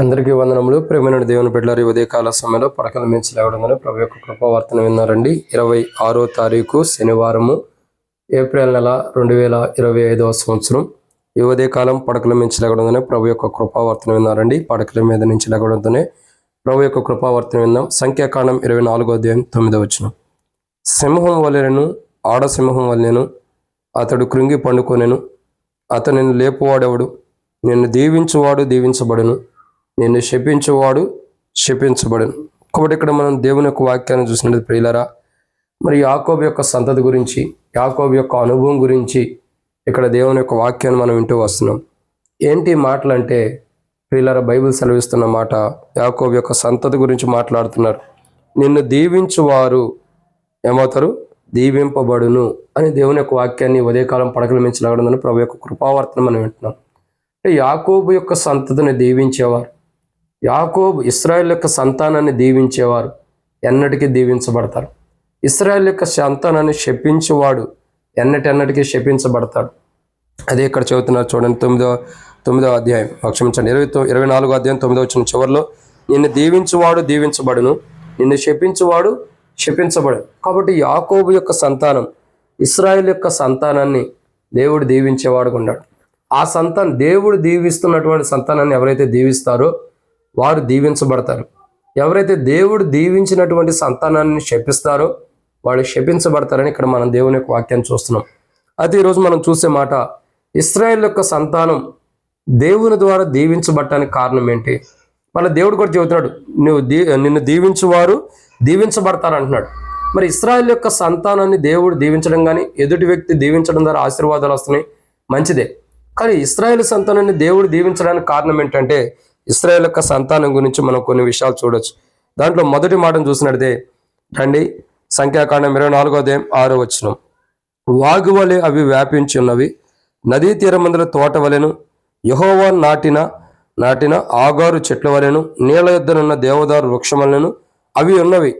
అందరికీ వందనములు. ప్రేమైన దేవుని బిడ్డలారి ఉదయకాల సమయంలో పడకల మించి లేవడంగానే ప్రభు యొక్క కృపావర్తన విన్నారండి. ఇరవై ఆరో తారీఖు శనివారము ఏప్రిల్ నెల రెండు వేల ఇరవై ఐదవ సంవత్సరం. ఈ ఉదయకాలం పడకల మించి లేవడంగానే ప్రభు యొక్క కృపావర్తన విన్నారండి. పడకల మీద నుంచి లేవడంతోనే ప్రభు యొక్క కృపావర్తన విన్నాం. సంఖ్యాకాండం ఇరవై నాలుగో అధ్యాయం తొమ్మిదో వచ్చిన సింహం వలెను ఆడ సింహం వలెను అతడు కృంగి పండుకొనెను. అతనిని లేపువాడెవడు? నిన్ను దీవించువాడు దీవించబడును. నిన్ను శపించేవాడు శపించబడను. కాబట్టి ఇక్కడ మనం దేవుని యొక్క వాక్యాన్ని చూసినట్టు ప్రియులరా మరి యాకోబు యొక్క సంతతి గురించి యాకోబు యొక్క అనుభవం గురించి ఇక్కడ దేవుని యొక్క వాక్యాన్ని మనం వింటూ వస్తున్నాం. ఏంటి మాటలు అంటే ప్రియులరా బైబిల్ సెలవిస్తున్న మాట యాకోబు యొక్క సంతతి గురించి మాట్లాడుతున్నారు. నిన్ను దీవించువారు ఏమవుతారు? దీవింపబడును అని దేవుని యొక్క వాక్యాన్ని ఉదయకాలం పడకలు మించి ప్రభు యొక్క కృపావర్తన మనం వింటున్నాం. అంటే యాకోబు యొక్క సంతతిని దీవించేవారు. యాకోబు ఇస్రాయల్ యొక్క సంతానాన్ని దీవించేవారు ఎన్నటికీ దీవించబడతారు. ఇస్రాయల్ యొక్క సంతానాన్ని శపించేవాడు ఎన్నటెన్నటికీ శపించబడతాడు. అదే ఇక్కడ చెబుతున్నారు చూడండి తొమ్మిదో తొమ్మిదో అధ్యాయం. క్షమించండి ఇరవై తొ ఇరవై నాలుగో అధ్యాయం తొమ్మిదో వచ్చిన చివరిలో నిన్ను దీవించువాడు దీవించబడును నిన్ను శపించువాడు శపించబడు కాబట్టి యాకోబు యొక్క సంతానం ఇస్రాయేల్ యొక్క సంతానాన్ని దేవుడు దీవించేవాడుగా ఉన్నాడు. ఆ సంతానం దేవుడు దీవిస్తున్నటువంటి సంతానాన్ని ఎవరైతే దీవిస్తారో వారు దీవించబడతారు. ఎవరైతే దేవుడు దీవించినటువంటి సంతానాన్ని శపిస్తారో వాళ్ళు శపించబడతారని ఇక్కడ మనం దేవుని యొక్క వాక్యాన్ని చూస్తున్నాం. అయితే ఈరోజు మనం చూసే మాట ఇస్రాయేల్ యొక్క సంతానం దేవుని ద్వారా దీవించబడటానికి కారణం ఏంటి? మళ్ళీ దేవుడు కూడా చెబుతున్నాడు నువ్వు దీ నిన్ను దీవించువారు దీవించబడతారు అంటున్నాడు మరి ఇస్రాయల్ యొక్క సంతానాన్ని దేవుడు దీవించడం కానీ ఎదుటి వ్యక్తి దీవించడం ద్వారా ఆశీర్వాదాలు వస్తున్నాయి మంచిదే. కానీ ఇస్రాయల్ సంతానాన్ని దేవుడు దీవించడానికి కారణం ఏంటంటే ఇస్రాయేల్ యొక్క సంతానం గురించి మనం కొన్ని విషయాలు చూడొచ్చు. దాంట్లో మొదటి మాటను చూసినట్టే రండి సంఖ్యాకాండం ఇరవై నాలుగో అధ్యాయం ఆరో వచ్చినం వాగు వలె అవి వ్యాపించి ఉన్నవి నదీ తీరమందుల తోట వలెను యహోవా నాటిన నాటిన ఆగారు చెట్ల వలెను నీళ్ళ యుద్ధనున్న దేవదారు వృక్షం వలెను అవి ఉన్నవి.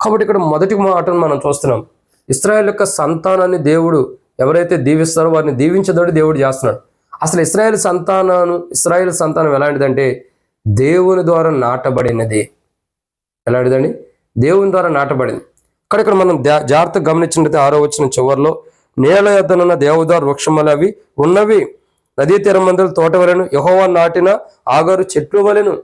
కాబట్టి ఇక్కడ మొదటి మాటను మనం చూస్తున్నాం. ఇస్రాయేల్ యొక్క సంతానాన్ని దేవుడు ఎవరైతే దీవిస్తారో వారిని దీవించదోడు దేవుడు చేస్తున్నాడు. అసలు ఇస్రాయేల్ సంతానాను ఇస్రాయేల్ సంతానం ఎలాంటిదంటే దేవుని ద్వారా నాటబడినది. ఎలాంటిదండి దేవుని ద్వారా నాటబడింది. ఇక్కడ ఇక్కడ మనం జా- జాగ్రత్తగా గమనించినట్లయితే ఆరో వచ్చిన చివరిలో నేల యొద్దనున్న దేవదారు వృక్షములు అవి ఉన్నవి. నదీ తీరమందుల తోట వలెను యహోవా నాటిన ఆగారు చెట్లు వలెను.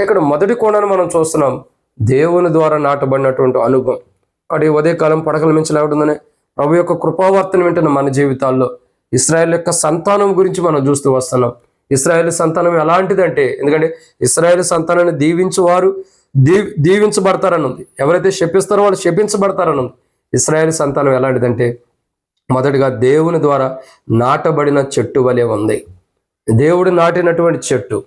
ఇక్కడ మొదటి కోణాన్ని మనం చూస్తున్నాం. దేవుని ద్వారా నాటబడినటువంటి అనుభవం. అక్కడ ఈ ఉదయకాలం పడకల మించి లేవడుందనే ప్రభు యొక్క కృపావర్తన వింటున్న మన జీవితాల్లో ఇస్రాయల్ యొక్క సంతానం గురించి మనం చూస్తూ వస్తున్నాం. ఇస్రాయేల్ సంతానం ఎలాంటిదంటే ఎందుకంటే ఇస్రాయేల్ సంతానాన్ని దీవించువారు దీ దీవించబడతారనుంది. ఎవరైతే శపిస్తారో వాళ్ళు శపించబడతారనుంది. ఇస్రాయేల్ సంతానం ఎలాంటిదంటే మొదటిగా దేవుని ద్వారా నాటబడిన చెట్టు వలె ఉంది. దేవుడు నాటినటువంటి చెట్టు.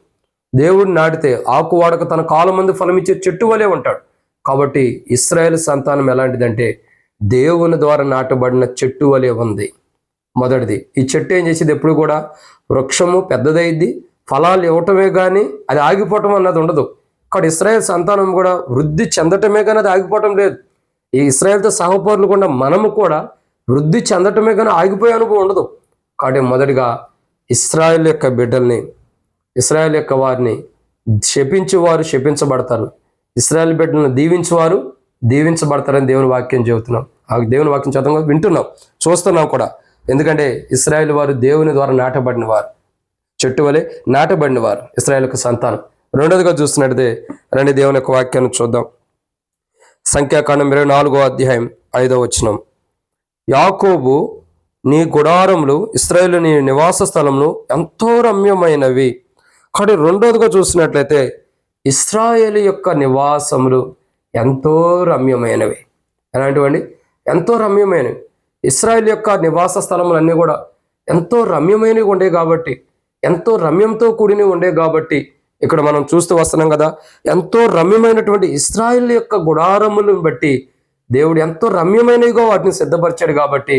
దేవుడు నాటితే ఆకు వాడక తన కాలం మంది ఫలమిచ్చే చెట్టు వలె ఉంటాడు. కాబట్టి ఇస్రాయేల్ సంతానం ఎలాంటిదంటే దేవుని ద్వారా నాటబడిన చెట్టు వలె ఉంది. మొదటిది. ఈ చెట్టు ఏం చేసేది? ఎప్పుడు కూడా వృక్షము పెద్దదైద్ది. ఫలాలు ఇవ్వటమే కానీ అది ఆగిపోవటం అన్నది ఉండదు. ఇక్కడ ఇస్రాయేల్ సంతానం కూడా వృద్ధి చెందటమే కానీ అది ఆగిపోవటం లేదు. ఈ ఇస్రాయేల్తో సహపౌరులు కూడా మనము కూడా వృద్ధి చెందటమే కానీ ఆగిపోయే అనుభవం ఉండదు. కాబట్టి మొదటిగా ఇస్రాయల్ యొక్క బిడ్డల్ని ఇస్రాయల్ యొక్క వారిని శపించేవారు శపించబడతారు. ఇస్రాయల్ బిడ్డలను దీవించేవారు దీవించబడతారని దేవుని వాక్యం చెబుతున్నాం. ఆ దేవుని వాక్యం చదువు వింటున్నాం. చూస్తున్నాం కూడా. ఎందుకంటే ఇస్రాయేల్ వారు దేవుని ద్వారా నాటబడిన వారు. చెట్టు వలె నాటబడిన వారు ఇస్రాయేల్ యొక్క సంతానం. రెండోదిగా చూస్తున్నట్టే రండి దేవుని యొక్క వాక్యాన్ని చూద్దాం. సంఖ్యాకాండం ఇరవై నాలుగో అధ్యాయం ఐదో వచనం. యాకోబు నీ గుడారములు ఇస్రాయేల్ నీ నివాస స్థలములు ఎంతో రమ్యమైనవి. కానీ రెండోదిగా చూసినట్లయితే ఇస్రాయేల్ యొక్క నివాసములు ఎంతో రమ్యమైనవి. ఎలాంటివండి? ఎంతో రమ్యమైనవి. ఇస్రాయేల్ యొక్క నివాస స్థలములన్నీ కూడా ఎంతో రమ్యమైనవి ఉండే కాబట్టి ఎంతో రమ్యంతో కూడినవి ఉండే కాబట్టి ఇక్కడ మనం చూస్తూ వస్తున్నాం కదా ఎంతో రమ్యమైనటువంటి ఇస్రాయిల్ యొక్క గుడారములను బట్టి దేవుడు ఎంతో రమ్యమైనవిగా వాటిని సిద్ధపరిచాడు కాబట్టి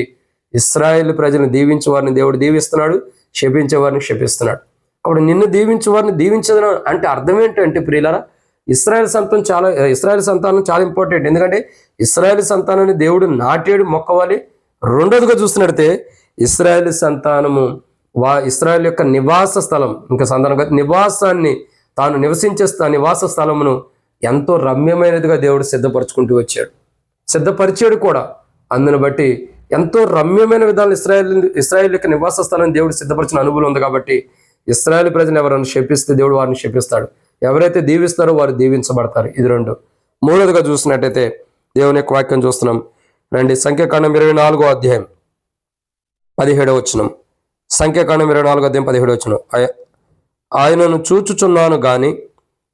ఇస్రాయేల్ ప్రజలను దీవించే వారిని దేవుడు దీవిస్తున్నాడు శపించే వారిని శపిస్తున్నాడు అప్పుడు నిన్ను దీవించే వారిని దీవించదని అంటే అర్థం ఏంటంటే ప్రియులరా ఇస్రాయల్ సంతానం చాలా ఇస్రాయల్ సంతానం చాలా ఇంపార్టెంట్ ఎందుకంటే ఇస్రాయల్ సంతానాన్ని దేవుడు నాటేడు మొక్కవాలి రెండోదిగా చూస్తున్నట్టే ఇస్రాయేల్ సంతానము వా ఇస్రాయల్ యొక్క నివాస స్థలం ఇంకా సంతానం నివాసాన్ని తాను నివసించే నివాస స్థలమును ఎంతో రమ్యమైనదిగా దేవుడు సిద్ధపరచుకుంటూ వచ్చాడు. సిద్ధపరిచాడు కూడా. అందును బట్టి ఎంతో రమ్యమైన విధాలు ఇస్రాయల్ ఇస్రాయల్ యొక్క నివాస స్థలం దేవుడు సిద్ధపరిచిన అనుభవం ఉంది కాబట్టి ఇస్రాయల్ ప్రజలు ఎవరైనా శపిస్తే దేవుడు వారిని శపిస్తాడు ఎవరైతే దీవిస్తారో వారు దీవించబడతారు. ఇది రెండు. మూడోదిగా చూసినట్టయితే దేవుని యొక్క వాక్యం చూస్తున్నాం. రండి. సంఖ్యాకాండం ఇరవై నాలుగో అధ్యాయం పదిహేడవ వచనం. సంఖ్యాకాండం ఇరవై నాలుగో అధ్యాయం పదిహేడవ వచనం. ఆయనను చూచుచున్నాను కానీ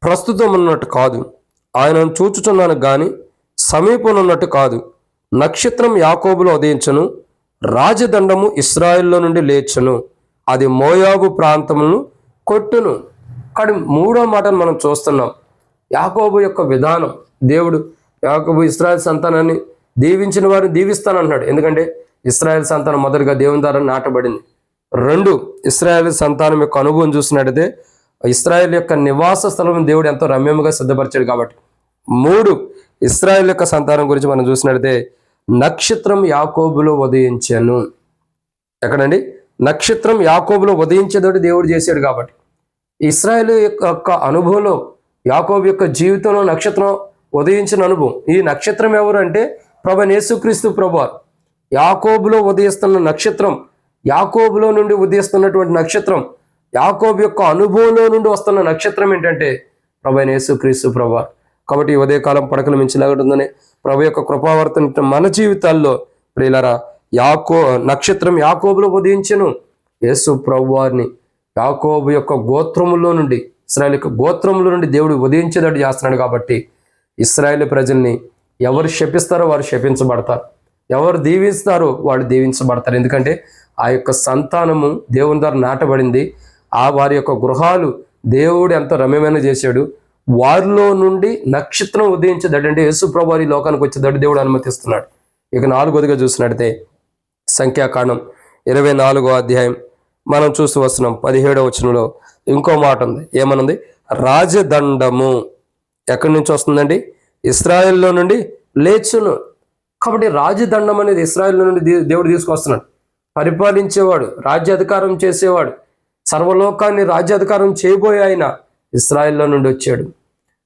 ప్రస్తుతం ఉన్నట్టు కాదు. ఆయనను చూచుచున్నాను కానీ సమీపం ఉన్నట్టు కాదు. నక్షత్రం యాకోబులో ఉదయించను రాజదండము ఇస్రాయిల్లో నుండి లేచను అది మోయాబు ప్రాంతమును కొట్టును. కానీ మూడో మాటను మనం చూస్తున్నాం. యాకోబు యొక్క విధానం. దేవుడు యాకోబు ఇస్రాయల్ సంతానాన్ని దీవించిన వారిని దీవిస్తానంటున్నాడు. ఎందుకంటే ఇస్రాయల్ సంతానం మొదటిగా దేవుని ద్వారా నాటబడింది. రెండు ఇస్రాయల్ సంతానం యొక్క అనుభవం చూసినట్టయితే ఇస్రాయల్ యొక్క నివాస స్థలం దేవుడు ఎంతో రమ్యముగా సిద్ధపరిచాడు కాబట్టి. మూడు ఇస్రాయల్ యొక్క సంతానం గురించి మనం చూసినట్టయితే నక్షత్రం యాకోబులో ఉదయించాను. ఎక్కడండి? నక్షత్రం యాకోబులో ఉదయించేదోటి దేవుడు చేశాడు కాబట్టి. ఇస్రాయల్ యొక్క అనుభవంలో యాకోబు యొక్క జీవితంలో నక్షత్రం ఉదయించిన అనుభవం. ఈ నక్షత్రం ఎవరు అంటే ప్రభు యేసుక్రీస్తు ప్రభు యాకోబులో ఉదయిస్తున్న నక్షత్రం యాకోబులో నుండి ఉదయిస్తున్నటువంటి నక్షత్రం యాకోబు యొక్క అనుభవంలో నుండి వస్తున్న నక్షత్రం ఏంటంటే ప్రభు యేసుక్రీస్తు ప్రభు. కాబట్టి ఈ ఉదయకాలం పడకలు మించిలాగుంటుందని ప్రభు యొక్క కృపావర్తన మన జీవితాల్లో ప్రియులరా యాకో నక్షత్రం యాకోబులో ఉదయించను. యేసు ప్రభు వారిని యాకోబు యొక్క గోత్రములో నుండి ఇస్రాయల్ యొక్క గోత్రముల నుండి దేవుడు ఉదయించేటట్టు చేస్తున్నాడు కాబట్టి ఇస్రాయేల్ ప్రజల్ని ఎవరు శపిస్తారో వారు శపించబడతారు. ఎవరు దీవిస్తారో వాళ్ళు దీవించబడతారు. ఎందుకంటే ఆ యొక్క సంతానము దేవుని ద్వారా నాటబడింది. ఆ వారి యొక్క గృహాలు దేవుడు ఎంత రమ్యమైన చేశాడు. వారిలో నుండి నక్షత్రం ఉదయించేదట అంటే యేసు ప్రభు వారి లోకానికి వచ్చేదట్టు దేవుడు అనుమతిస్తున్నాడు. ఇక నాలుగోదిగా చూసినట్టే సంఖ్యాకాండం ఇరవై నాలుగో అధ్యాయం మనం చూస్తూ వస్తున్నాం. పదిహేడవ వచనంలో ఇంకో మాట ఉంది. ఏమనుంది? రాజదండము. ఎక్కడి నుంచి వస్తుందండి? ఇస్రాయెల్లో నుండి లేచును. కాబట్టి రాజదండం అనేది ఇస్రాయెల్ నుండి దేవుడు తీసుకొస్తున్నాడు. పరిపాలించేవాడు రాజ్యాధికారం చేసేవాడు సర్వలోకాన్ని రాజ్యాధికారం చేయబోయే ఆయన ఇస్రాయెల్లో నుండి వచ్చాడు.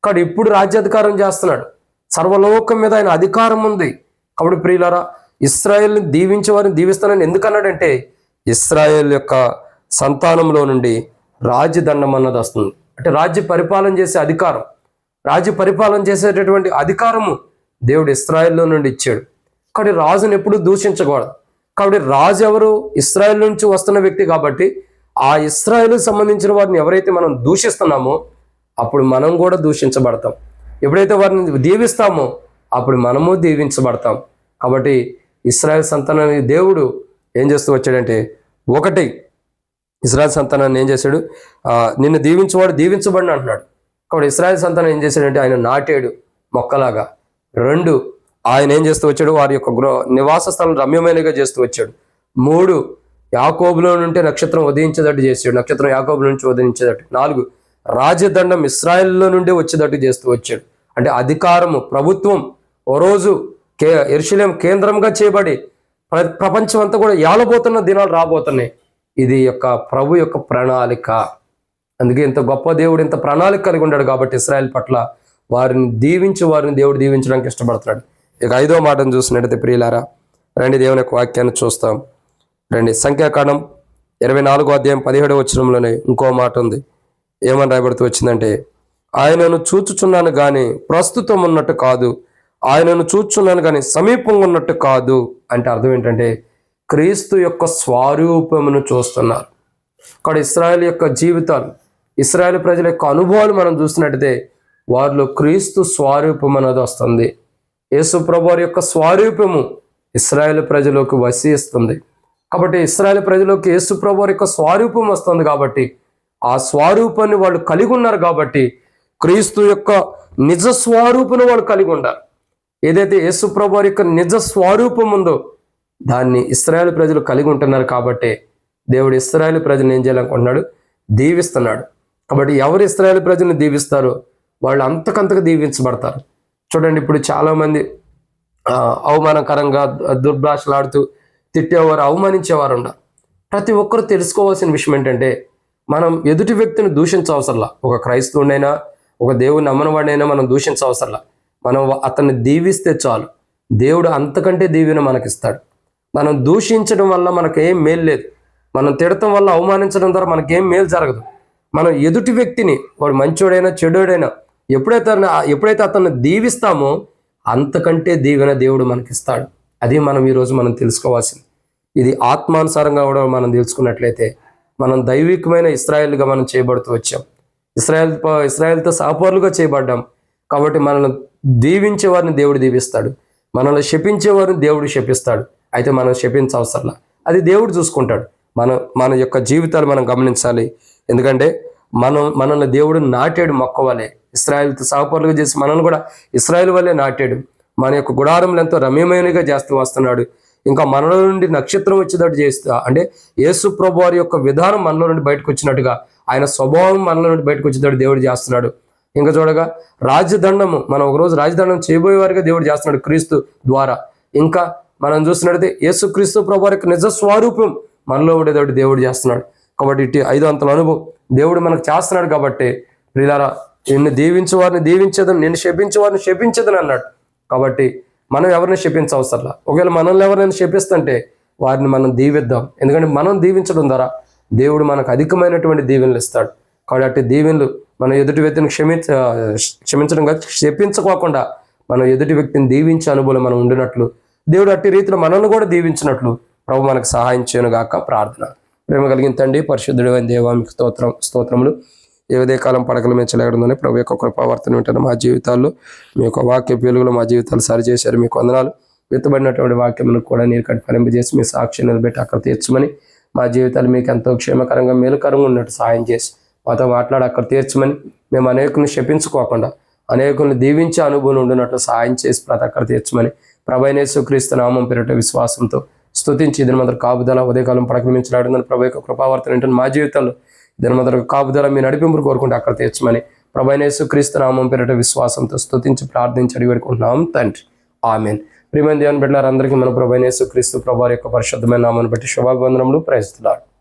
కాబట్టి ఇప్పుడు రాజ్యాధికారం చేస్తున్నాడు. సర్వలోకం మీద ఆయన అధికారం ఉంది. కాబట్టి ప్రియులారా ఇస్రాయల్ని దీవించే వారిని దీవిస్తానని ఎందుకన్నాడంటే ఇస్రాయెల్ యొక్క సంతానంలో నుండి రాజదండం అన్నది వస్తుంది. అంటే రాజ్య పరిపాలన చేసే అధికారం. రాజు పరిపాలన చేసేటటువంటి అధికారము దేవుడు ఇస్రాయల్లో నుండి ఇచ్చాడు. కాబట్టి రాజును ఎప్పుడు దూషించకూడదు. కాబట్టి రాజు ఎవరు? ఇస్రాయల్ నుంచి వస్తున్న వ్యక్తి కాబట్టి ఆ ఇస్రాయెల్ సంబంధించిన వారిని ఎవరైతే మనం దూషిస్తున్నామో అప్పుడు మనం కూడా దూషించబడతాం. ఎప్పుడైతే వారిని దీవిస్తామో అప్పుడు మనము దీవించబడతాం. కాబట్టి ఇస్రాయల్ సంతానాన్ని దేవుడు ఏం చేస్తూ వచ్చాడంటే ఒకటి ఇస్రాయల్ సంతానాన్ని ఏం చేశాడు? నిన్ను దీవించేవాడు దీవించబడిన అంటున్నాడు. కాబట్టి ఇస్రాయల్ సంతానం ఏం చేశాడంటే ఆయన నాటాడు మొక్కలాగా. రెండు ఆయన ఏం చేస్తూ వచ్చాడు? వారి యొక్క గృహ నివాస స్థలం రమ్యమైనగా చేస్తూ వచ్చాడు. మూడు యాకోబులో నుండి నక్షత్రం ఉదయించేటట్టు చేశాడు. నక్షత్రం యాకోబుల నుంచి ఉదయించేటట్టు. నాలుగు రాజదండం ఇస్రాయల్లో నుండి వచ్చేటట్టు చేస్తూ వచ్చాడు. అంటే అధికారము ప్రభుత్వం ఓ రోజు కే ఎరుశలేం కేంద్రంగా చేయబడి ప్రపంచం అంతా కూడా ఏలబోతున్న దినాలు రాబోతున్నాయి. ఇది యొక్క ప్రభు యొక్క ప్రణాళిక. అందుకే ఇంత గొప్ప దేవుడు ఇంత ప్రణాళిక కలిగి ఉన్నాడు కాబట్టి ఇస్రాయల్ పట్ల వారిని దీవించి వారిని దేవుడు దీవించడానికి ఇష్టపడుతున్నాడు ఇక ఐదో మాటను చూసినట్టయితే ప్రియులారా రండి దేవుని యొక్క వాక్యాన్ని చూస్తాం. రండి సంఖ్యాకాండం ఇరవై నాలుగో అధ్యాయం పదిహేడో వచ్చినంలోనే ఇంకో మాట ఉంది. ఏమని రాయబడుతూ వచ్చిందంటే ఆయనను చూచుచున్నాను కానీ ప్రస్తుతం ఉన్నట్టు కాదు ఆయనను చూచున్నాను కానీ సమీపంగా ఉన్నట్టు కాదు అంటే అర్థం ఏంటంటే క్రీస్తు యొక్క స్వరూపమును చూస్తున్నారు. ఇక్కడ ఇస్రాయల్ యొక్క జీవితాలు ఇస్రాయల్ ప్రజల యొక్క అనుభవాలు మనం చూసినట్టయితే వారిలో క్రీస్తు స్వరూపం అనేది వస్తుంది. యేసు వారి యొక్క స్వరూపము ఇస్రాయేల్ ప్రజలకు వసిస్తుంది కాబట్టి ఇస్రాయేల్ ప్రజలకు యేసు వారి యొక్క స్వరూపం వస్తుంది కాబట్టి ఆ స్వరూపాన్ని వాళ్ళు కలిగి ఉన్నారు కాబట్టి క్రీస్తు యొక్క నిజ స్వరూపును వాళ్ళు కలిగి ఉన్నారు ఏదైతే యేసు వారి యొక్క నిజ స్వరూపం ఉందో దాన్ని ఇస్రాయేల్ ప్రజలు కలిగి ఉంటున్నారు కాబట్టి దేవుడు ఇస్రాయేల్ ప్రజలు ఏం చేయాలనుకుంటున్నాడు? దీవిస్తున్నాడు. కాబట్టి ఎవరు ఇస్రాయేల్ ప్రజలను దీవిస్తారో వాళ్ళు అంతకంతకు దీవించబడతారు. చూడండి ఇప్పుడు చాలామంది అవమానకరంగా దుర్భాషలాడుతూ తిట్టేవారు అవమానించేవారు ఉన్నారు ప్రతి ఒక్కరు తెలుసుకోవాల్సిన విషయం ఏంటంటే మనం ఎదుటి వ్యక్తిని దూషించవసరంలా. ఒక క్రైస్తవుడైనా ఒక దేవుని నమ్మనవాడైనా మనం దూషించవసరంలా. మనం అతన్ని దీవిస్తే చాలు. దేవుడు అంతకంటే దీవెన మనకిస్తాడు. మనం దూషించడం వల్ల మనకేం మేలు లేదు. మనం తిడటం వల్ల అవమానించడం ద్వారా మనకేం మేలు జరగదు. మనం ఎదుటి వ్యక్తిని వాడు మంచోడైనా చెడోడైనా ఎప్పుడైతే ఎప్పుడైతే అతన్ని దీవిస్తామో అంతకంటే దీవెన దేవుడు మనకిస్తాడు. అది మనం ఈరోజు మనం తెలుసుకోవాల్సింది. ఇది ఆత్మానుసారంగా కూడా మనం తెలుసుకున్నట్లయితే మనం దైవికమైన ఇస్రాయల్గా మనం చేయబడుతూ వచ్చాం. ఇస్రాయల్ ఇస్రాయల్తో సహపరులుగా చేయబడ్డాం. కాబట్టి మనల్ని దీవించే వారిని దేవుడు దీవిస్తాడు. మనల్ని శపించే వారిని దేవుడు శపిస్తాడు. అయితే మనం శపించవసరంలా. అది దేవుడు చూసుకుంటాడు. మన మన యొక్క జీవితాలు మనం గమనించాలి. ఎందుకంటే మనం మనల్ని దేవుడు నాటాడు మొక్క వలె. ఇస్రాయల్తో సహపరులుగా చేసి మనల్ని కూడా ఇస్రాయల్ వల్లే నాటాడు. మన యొక్క గుడారములు ఎంతో రమ్యమైనగా చేస్తూ వస్తున్నాడు. ఇంకా మనలో నుండి నక్షత్రం వచ్చేటట్టు చేస్తా. అంటే యేసు ప్రభు వారి యొక్క విధానం మనలో నుండి బయటకు వచ్చినట్టుగా ఆయన స్వభావం మనలో నుండి బయటకు వచ్చేటట్టు దేవుడు చేస్తున్నాడు. ఇంకా చూడగా రాజదండము మనం ఒకరోజు రాజదండం చేయబోయే వారిగా దేవుడు చేస్తున్నాడు క్రీస్తు ద్వారా. ఇంకా మనం చూసినట్టయితే యేసు క్రీస్తు ప్రభు వారి యొక్క నిజ స్వరూపం మనలో ఉండేటట్టు దేవుడు చేస్తున్నాడు. కాబట్టి ఇటు ఐదు అంతల అనుభవం దేవుడు మనకు చేస్తున్నాడు కాబట్టి ప్రియులారా నిన్ను దీవించే వారిని దీవించదని నిన్ను శపించే వారిని శపించదని అన్నాడు. కాబట్టి మనం ఎవరిని శపించవసరలా ఒకవేళ మనల్ని ఎవరైనా శపిస్తుంటే వారిని మనం దీవిద్దాం. ఎందుకంటే మనం దీవించడం ద్వారా దేవుడు మనకు అధికమైనటువంటి దీవెనలు ఇస్తాడు. కాబట్టి అట్టి దీవెనలు మన ఎదుటి వ్యక్తిని క్షమించ క్షమించడం కాదు శపించుకోకుండా మనం ఎదుటి వ్యక్తిని దీవించే అనుభవం మనం ఉండినట్లు దేవుడు అట్టి రీతిలో మనల్ని కూడా దీవించినట్లు ప్రభు మనకు సహాయం చేయను గాక ప్రార్థన. ప్రేమ కలిగిన తండ్రి పరిశుద్ధుడు అని దేవామికి స్తోత్రం స్తోత్రములు. ఏ కాలం పడకలు మీద ప్రభు యొక్క కృపావర్తన వింటున్న మా జీవితాల్లో మీ యొక్క వాక్య పేలుగులో మా జీవితాలు సరిచేశారు మీకు వందనాలు. విత్తబడినటువంటి వాక్యమును కూడా నీరు కట్టి ఫలింపజేసి మీ సాక్షి నిలబెట్టి అక్కడ తీర్చమని మా జీవితాలు మీకు ఎంతో క్షేమకరంగా మేలుకరంగా ఉన్నట్టు సాయం చేసి మాతో మాట్లాడి అక్కడ తీర్చమని మేము అనేకుల్ని శపించుకోకుండా అనేకుల్ని దీవించే అనుభవం ఉండినట్లు సాయం చేసి ప్రతి అక్కడ తీర్చమని ప్రభైనేసు క్రీస్తు నామం పేరిట విశ్వాసంతో స్థుతించి ఇద్దరు మందరు కాపుదల ఉదయకాలం పడకమించలాడుందని ప్రభు యొక్క కృపావర్తన ఏంటంటే మా జీవితంలో ఇద్దరు కాపుదల మీ నడిపింపు కోరుకుంటే అక్కడ తీర్చమని ప్రభైనేసు క్రీస్తు నామం పేరిట విశ్వాసంతో స్థుతించి ప్రార్థించి అడిగి పెట్టుకుంటున్నాం తండ్రి. ఆమెన్. ప్రియమైన దేవుని బిడ్డలందరికీ మన ప్రభైనేసు క్రీస్తు ప్రభు యొక్క పరిశుద్ధమైన నామాన్ని బట్టి శుభాభివందనములు. ప్రయత్నిస్తున్నారు